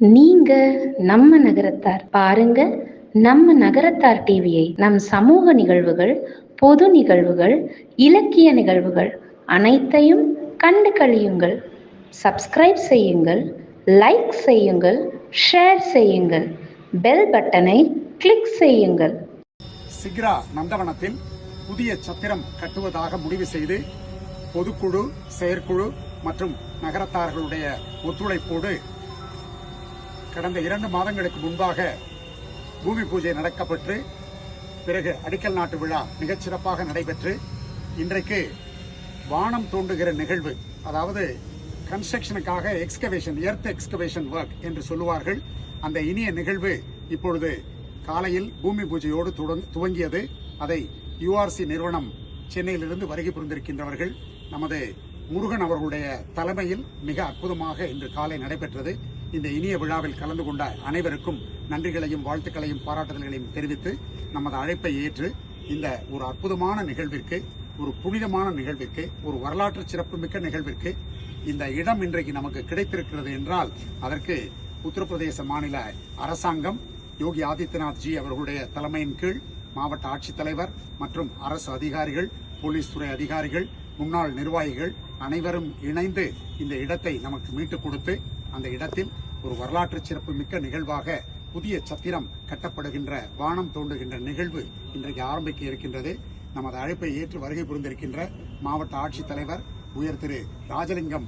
நீங்க நம்ம நகரத்தார் பாருங்க. நம்ம நகரத்தார் டிவியை நம் சமூக நிகழ்வுகள் பொது நிகழ்வுகள் இலக்கிய நிகழ்வுகள் அனைத்தையும் கண்டு கழியுங்கள். சப்ஸ்கிரைப் செய்யுங்கள் லைக் செய்யுங்கள் ஷேர் செய்யுங்கள். பெல் பட்டனை கிளிக் செய்யுங்கள். சிக்ரா நந்தவனத்தில் புதிய சத்திரம் கட்டுவதாக முடிவு செய்து பொதுக்குழு செயற்குழு மற்றும் நகரத்தார்களுடைய ஒத்துழைப்போடு கடந்த இரண்டு மாதங்களுக்கு முன்பாக பூமி பூஜை நடக்கப்பட்டு பிறகு அடிக்கல் நாட்டு விழா மிகச்சிறப்பாக நடைபெற்று இன்றைக்கு வானம் தோண்டுகிற நிகழ்வு அதாவது கன்ஸ்ட்ரக்ஷனுக்காக எக்ஸ்கவேஷன் எர்த் எக்ஸ்கவேஷன் ஒர்க் என்று சொல்லுவார்கள். அந்த இனிய நிகழ்வு இப்பொழுது காலையில் பூமி பூஜையோடு துவங்கியது. அதை யுஆர்சி நிறுவனம் சென்னையிலிருந்து வருகை புரிந்திருக்கின்றவர்கள். நமது முருகன் அவர்களுடைய தலைமையில் மிக அற்புதமாக இன்று காலை நடைபெற்றது. இந்த இனிய விழாவில் கலந்து கொண்ட அனைவருக்கும் நன்றிகளையும் வாழ்த்துக்களையும் பாராட்டுதல்களையும் தெரிவித்து நமது அழைப்பை ஏற்று இந்த ஒரு அற்புதமான நிகழ்விற்கு ஒரு புனிதமான நிகழ்விற்கு ஒரு வரலாற்று சிறப்புமிக்க நிகழ்விற்கு இந்த இடம் இன்றைக்கு நமக்கு கிடைத்திருக்கிறது என்றால் அதற்கு உத்தரப்பிரதேச மாநில அரசாங்கம் யோகி ஆதித்யநாத் ஜி அவர்களுடைய தலைமையின் கீழ் மாவட்ட ஆட்சித்தலைவர் மற்றும் அரசு அதிகாரிகள் போலீஸ் துறை அதிகாரிகள் முன்னாள் நிர்வாகிகள் அனைவரும் இணைந்து இந்த இடத்தை நமக்கு மீட்டுக் கொடுத்து அந்த இடத்தில் ஒரு வரலாற்று சிறப்பு மிக்க நிகழ்வாக புதிய சத்திரம் கட்டப்படுகின்ற வானம் தோண்டுகின்ற நிகழ்வு இன்றைக்கு ஆரம்பிக்க இருக்கின்றது. நமது அழைப்பை ஏற்று வருகை புரிந்திருக்கின்ற மாவட்ட ஆட்சித்தலைவர் உயர் திரு ராஜலிங்கம்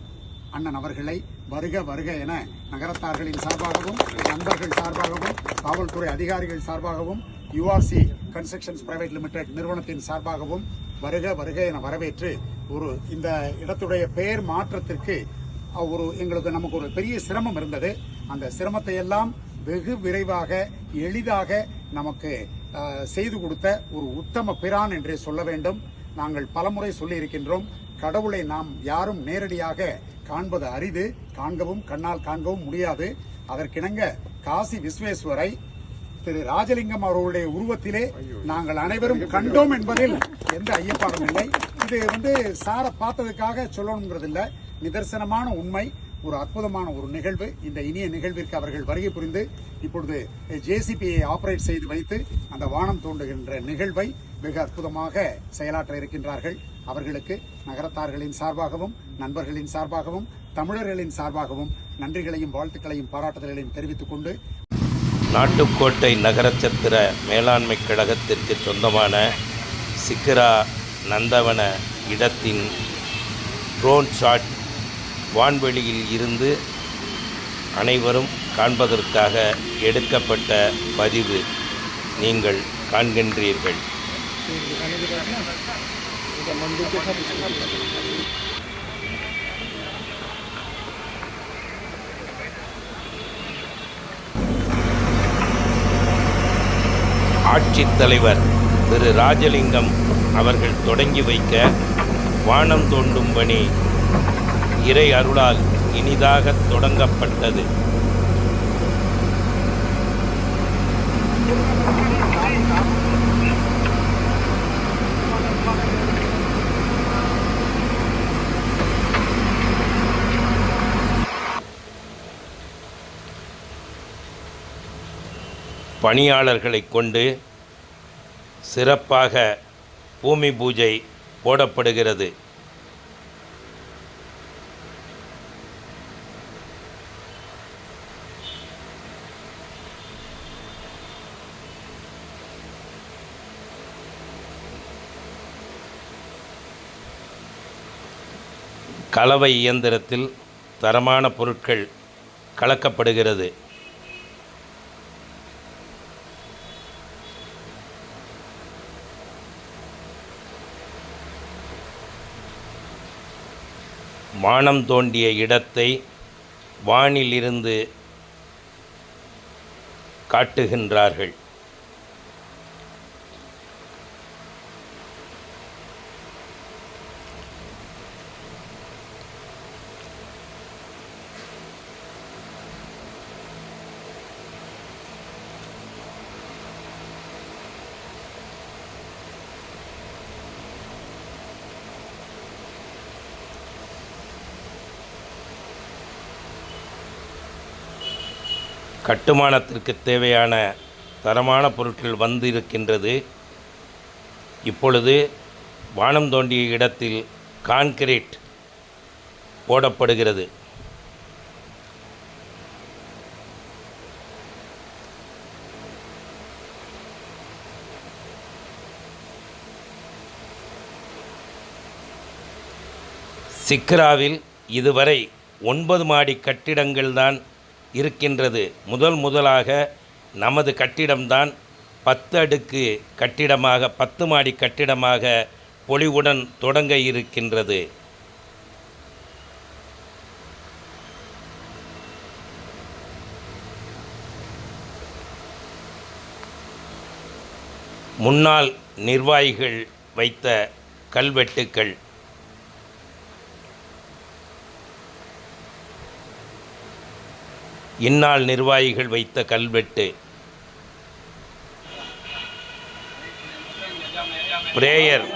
அண்ணன் அவர்களை வருக வருக என நகரத்தார்களின் சார்பாகவும் நண்பர்கள் சார்பாகவும் காவல்துறை அதிகாரிகள் சார்பாகவும் யுஆர்சி கன்ஸ்ட்ரக்ஷன்ஸ் பிரைவேட் லிமிடெட் நிறுவனத்தின் சார்பாகவும் வருக வருக என வரவேற்று ஒரு இந்த இடத்துடைய பெயர் மாற்றத்திற்கு ஒரு எங்களுக்கு நமக்கு ஒரு பெரிய சிரமம் இருந்தது. அந்த சிரமத்தை எல்லாம் வெகு விரைவாக எளிதாக நமக்கு செய்து கொடுத்த ஒரு உத்தம பிரான் என்றே சொல்ல வேண்டும். நாங்கள் பலமுறை சொல்லி இருக்கின்றோம் கடவுளை நாம் யாரும் நேரடியாக காண்பது அரிது. காண்கவும் கண்ணால் காண்கவும் முடியாது. அதற்கிணங்க காசி விஸ்வேஸ்வரை திரு ராஜலிங்கம் அவர்களுடைய உருவத்திலே நாங்கள் அனைவரும் கண்டோம் என்பதில் எந்த ஐயப்பாடும் இல்லை. இது வந்து சார பார்த்ததுக்காக சொல்லணுங்கிறது இல்லை நிதர்சனமான உண்மை ஒரு அற்புதமான ஒரு நிகழ்வு. இந்த இனிய நிகழ்விற்கு அவர்கள் வருகை புரிந்து இப்பொழுது ஜேசிபியை ஆபரேட் செய்து வைத்து அந்த வானம் தோண்டுகின்ற நிகழ்வை மிக அற்புதமாக செயலாற்ற இருக்கின்றார்கள். அவர்களுக்கு நகரத்தார்களின் சார்பாகவும் நண்பர்களின் சார்பாகவும் தமிழர்களின் சார்பாகவும் நன்றிகளையும் வாழ்த்துக்களையும் பாராட்டுதல்களையும் தெரிவித்துக் கொண்டு நாட்டுக்கோட்டை நகரச்சத்திர மேலாண்மை கழகத்திற்கு சொந்தமான சிக்கரா நந்தவன இடத்தின் ட்ரோன் ஷாட் வான்வெளியில் இருந்து அனைவரும் காண்பதற்காக எடுக்கப்பட்ட பதிவு நீங்கள் காண்கின்றீர்கள். ஆட்சித்தலைவர் திரு ராஜலிங்கம் அவர்கள் தொடங்கி வைக்க வானம் தோண்டும் பணி இறை அருளால் இனிதாக தொடங்கப்பட்டது. பணியாளர்களைக் கொண்டு சிறப்பாக பூமி பூஜை போடப்படுகிறது. கலவை இயந்திரத்தில் தரமான பொருட்கள் கலக்கப்படுகிறது. வானம் தோண்டிய இடத்தை வானிலிருந்து காட்டுகின்றார்கள். கட்டுமானத்திற்கு தேவையான தரமான பொருட்கள் வந்து இருக்கின்றது இப்பொழுது வானம் தோண்டிய இடத்தில் கான்கிரீட் போடப்படுகிறது. சிக்ராவில் இதுவரை ஒன்பது மாடி கட்டிடங்கள்தான் இருக்கின்றது. முதல் முதலாக நமது கட்டிடம்தான் பத்து அடுக்கு கட்டிடமாக பத்து மாடி கட்டிடமாக பொலிவுடன் தொடங்க இருக்கின்றது. முன்னாள் நிர்வாகிகள் வைத்த கல்வெட்டுக்கள். இந்நாள் நிர்வாகிகள் வைத்த கல்வெட்டு. பிரேயர்.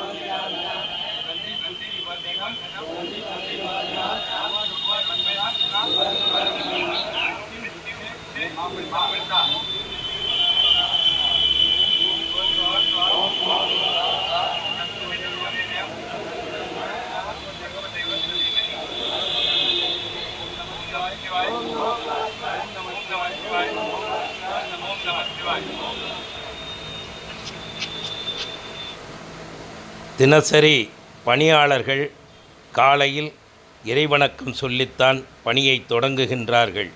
தினசரி பணியாளர்கள் காலையில் இறைவணக்கம் சொல்லித்தான் பணியை தொடங்குகின்றார்கள்.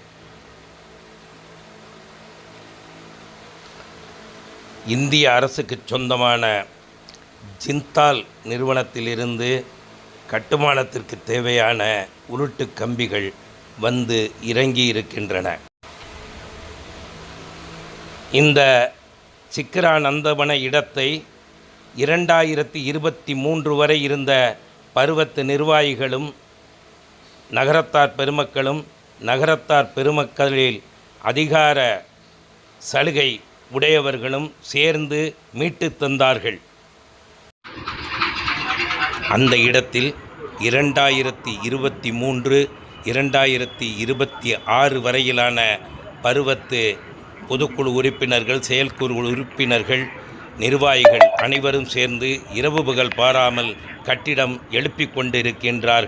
இந்திய அரசுக்கு சொந்தமான ஜிந்தால் நிறுவனத்திலிருந்து கட்டுமானத்திற்கு தேவையான உருட்டு கம்பிகள் வந்து இறங்கி இருக்கின்றன இந்த சிக்கரானந்தவன இடத்தை இரண்டாயிரத்தி இருபத்தி மூன்று வரை இருந்த பருவத்து நிர்வாகிகளும் நகரத்தார் பெருமக்களும் நகரத்தார் பெருமக்களில் அதிகார சலுகை உடையவர்களும் சேர்ந்து மீட்டு தந்தார்கள். அந்த இடத்தில் இரண்டாயிரத்தி இருபத்தி மூன்று இரண்டாயிரத்தி இருபத்தி ஆறு வரையிலான பருவத்து பொதுக்குழு உறுப்பினர்கள் செயற்குழு உறுப்பினர்கள் நிர்வாகிகள் அனைவரும் சேர்ந்து இரவு பகல் பாராமல் கட்டிடம் எழுப்பிக் கொண்டிருக்கின்றார்கள்.